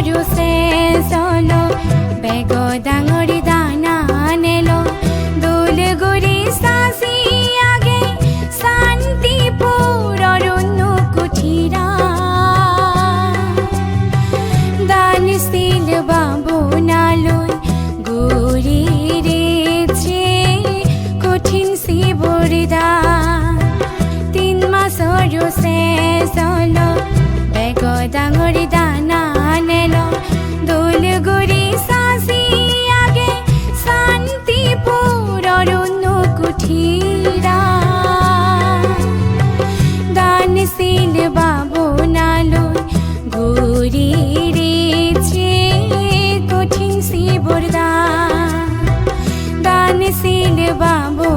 সৰু শ্ৰেষ্ঠ বেগ ডাঙৰ ছিল বাবু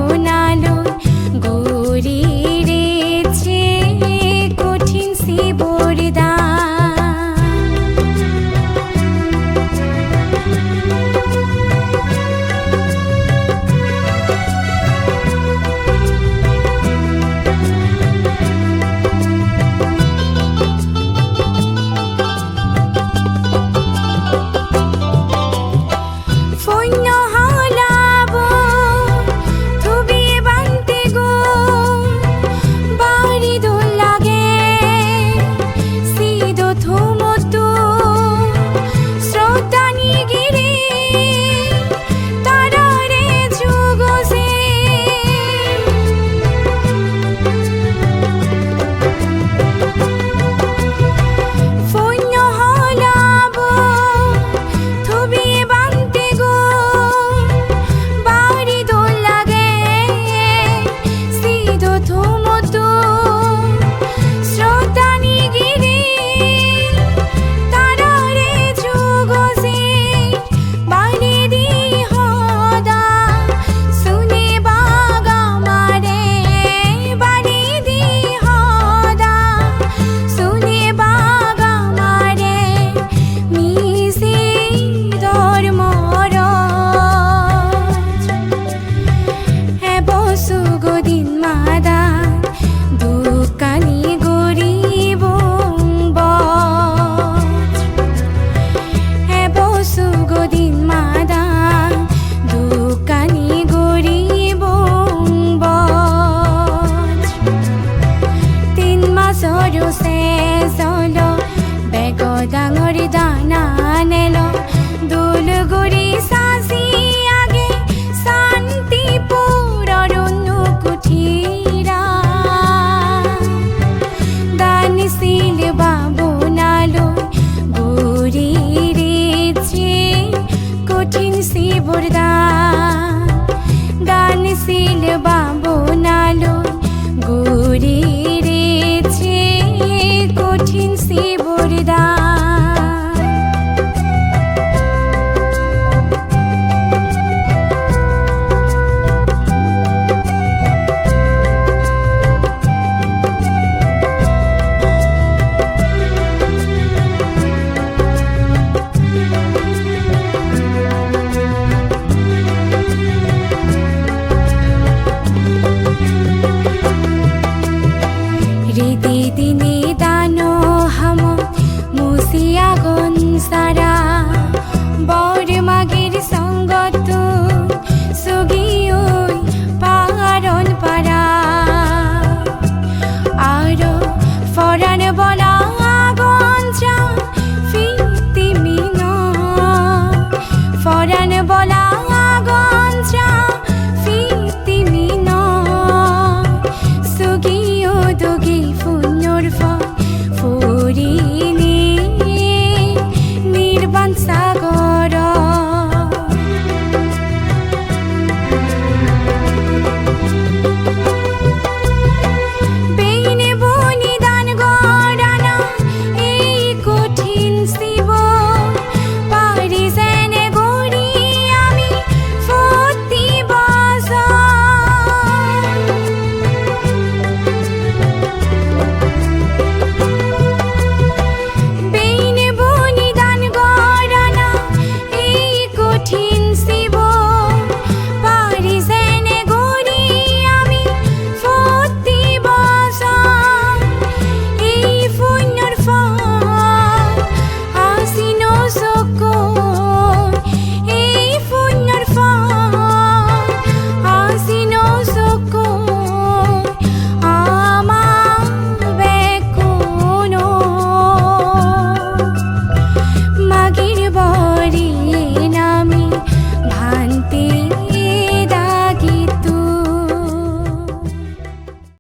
সরু সে সলো বেগ ডাঙরি দানা নেলো। দুলগুড়ি সাজি আগে শান্তিপুর অরণ্য কুঠিরা দানিসিল বাবু নালো বুড়ি রে কঠিন শিবর দা